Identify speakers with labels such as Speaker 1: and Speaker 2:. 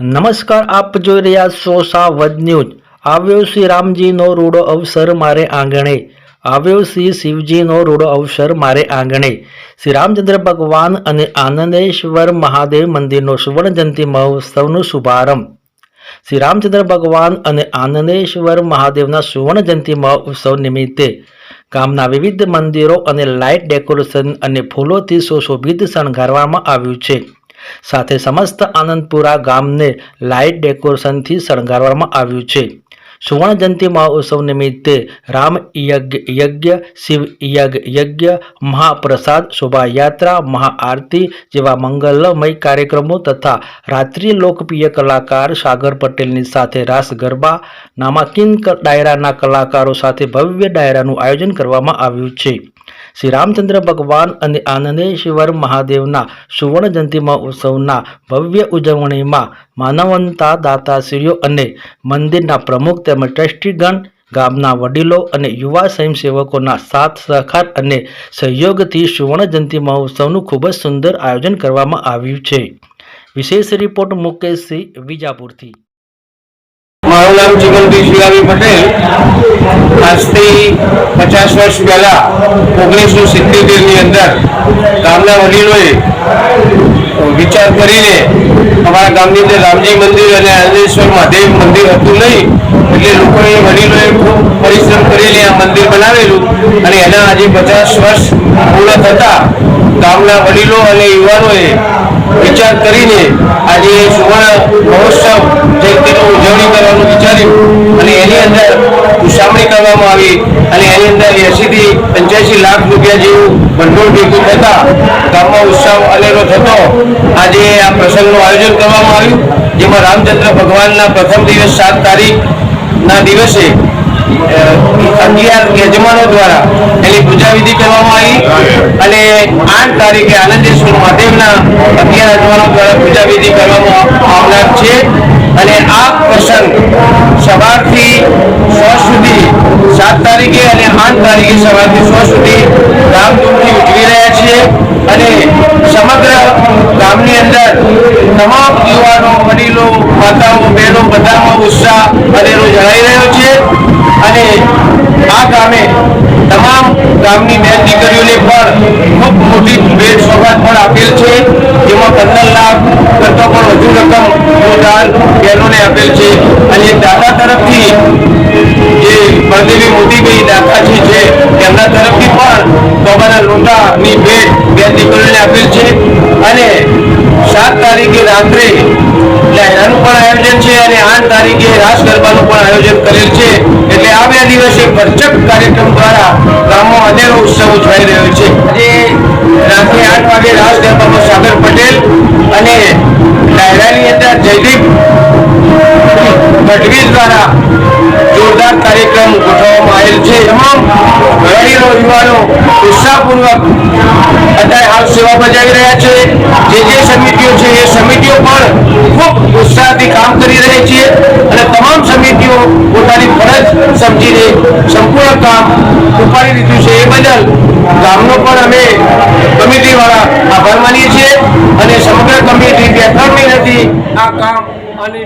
Speaker 1: નમસ્કાર, આપ જોઈ રહ્યા છો સાવધ ન્યૂઝ. આવ્યો શ્રી રામજીનો રૂડો અવસર મારે આંગણે. આવ્યો શ્રી શિવજીનો રૂડો અવસર મારે આંગણે. શ્રી રામચંદ્ર ભગવાન અને આનંદેશ્વર મહાદેવ મંદિરનો સુવર્ણ જયંતિ મહોત્સવનો શુભારંભ. શ્રી રામચંદ્ર ભગવાન અને આનંદેશ્વર મહાદેવના સુવર્ણ જયંતિ મહોત્સવ નિમિત્તે ગામના વિવિધ મંદિરો અને લાઇટ ડેકોરેશન અને ફૂલોથી સુશોભિત શણગારવામાં આવ્યું છે. સાથે સમસ્ત આનંદપુરા ગામને લાઇટ ડેકોરેશનથી શણગારવામાં આવ્યું છે. સુવર્ણ જયંતિ મહોત્સવ નિમિત્તે રામ યજ્ઞ યજ્ઞ, શિવ યજ્ઞ યજ્ઞ, મહાપ્રસાદ, શોભાયાત્રા, મહાઆરતી જેવા મંગલમય કાર્યક્રમો તથા રાત્રિ લોકપ્રિય કલાકાર સાગર પટેલની સાથે રાસ ગરબા નામાંકિન ડાયરાના કલાકારો સાથે ભવ્ય ડાયરાનું આયોજન કરવામાં આવ્યું છે. શ્રી રામચંદ્ર ભગવાન અને આનંદેશ્વર મહાદેવના સુવર્ણ જયંતિમાં ઉત્સવના ભવ્ય ઉજવણીમાં માનવંતા દાતાશ્રીઓ અને મંદિરના પ્રમુખ તેમજ ટ્રસ્ટીગણ, ગામના વડીલો અને યુવા સ્વયંસેવકોના સાથ, સહકાર અને સહયોગથી સુવર્ણ જયંતિ મહોત્સવનું ખૂબ જ સુંદર આયોજન કરવામાં આવ્યું છે. વિશેષ રિપોર્ટ મુકેશસિંહ વિજાપુરથી.
Speaker 2: મારું નામ જીવનભાઈ શિલાવી પટેલ. આજથી પચાસ વર્ષ પહેલા ઓગણીસો સિત્તેરની અંદર ગામના વડીલોએ વિચાર કરીને અમારા ગામની અંદર રામજી મંદિર અને આનંદેશ્વર મહાદેવ મંદિર હતું નહીં, એટલે લોકોએ વડીલોએ ખૂબ પરિશ્રમ કરીને આ મંદિર બનાવેલું અને એના આજે પચાસ વર્ષ પૂર્ણ થતા ગામના વડીલો અને યુવાનોએ વિચાર કરીને આજે સુવર્ણ ઉછામણી આવી અને એની અંદર એંશીથી પંચ્યાસી લાખ રૂપિયા જેવું ભંડોળ ભેગું થતા ગામમાં ઉત્સવ અનેરો થતો આજે આ પ્રસંગનું આયોજન કરવામાં આવ્યું, જેમાં રામચંદ્ર ભગવાનના પ્રથમ દિવસ સાત તારીખના દિવસે અગિયાર યજમાનો દ્વારા એની પૂજા વિધિ કરવામાં આવી અને આઠ તારીખે આનંદેશ્વર મહાદેવના અગિયાર યજમાનો દ્વારા પૂજા વિધિ કરવામાં આવનાર છે. અને આ પ્રસંગ સવારથી સો સુધી સાત તારીખે અને આઠ તારીખે સવારથી સો સુધી ધામધૂમથી ઉજવી રહ્યા છીએ. અને સમગ્ર ગામની અંદર તમામ યુવાનો, વડીલો, માતાઓ, બહેનો બધામાં ઉત્સાહ અનેરો જણાઈ રહ્યો છે. અને આ ગામે તમામ ગામની બેન દીકરીઓને પણ ખૂબ મોટી ભેટ સોગાદ પણ આપેલ છે. જેમાં પંદર લાખ કરતાં પણ વધુ રકમ દાન બહેનોને આપેલ છે. અને દાદા તરફથી જે બળદેવી મોદીભાઈ દાદાજી છે, તેમના તરફથી પણ બાબાના લોટાની ભેટ બે દીકરીઓને આપેલ છે. અને સાત તારીખે રાત્રે ડાયરાનું પણ આયોજન છે અને આઠ તારીખે રાસ ગરબાનું પણ આયોજન કરેલ છે. એટલે આ બે દિવસે ભરચક કાર્યક્રમ દ્વારા ગામો અનેરો ઉત્સવ ઉજવાઈ રહ્યો છે. આજે ગઢવી દ્વારા જોરદાર કાર્યક્રમ ગોઠવવામાં આવેલ છે. તમામ વડીલો યુવાનો ઉત્સાહપૂર્વક અત્યારે હાલ સેવા બજાવી રહ્યા છે. જે જે સમિતિઓ છે, એ સમિતિઓ પણ ખૂબ ઉત્સાહથી કામ કરી રહી છે અને તમામ સમિતિઓ પોતાની ફરજ સમજીને સંપૂર્ણ કામ ઉપાડી લીધું છે. એ બદલ ગામનો પણ અમે કમિટીવાળા આભાર માનીએ છીએ અને સમગ્ર કમિટી બે ત્રણ મહિનાથી આ કામ અને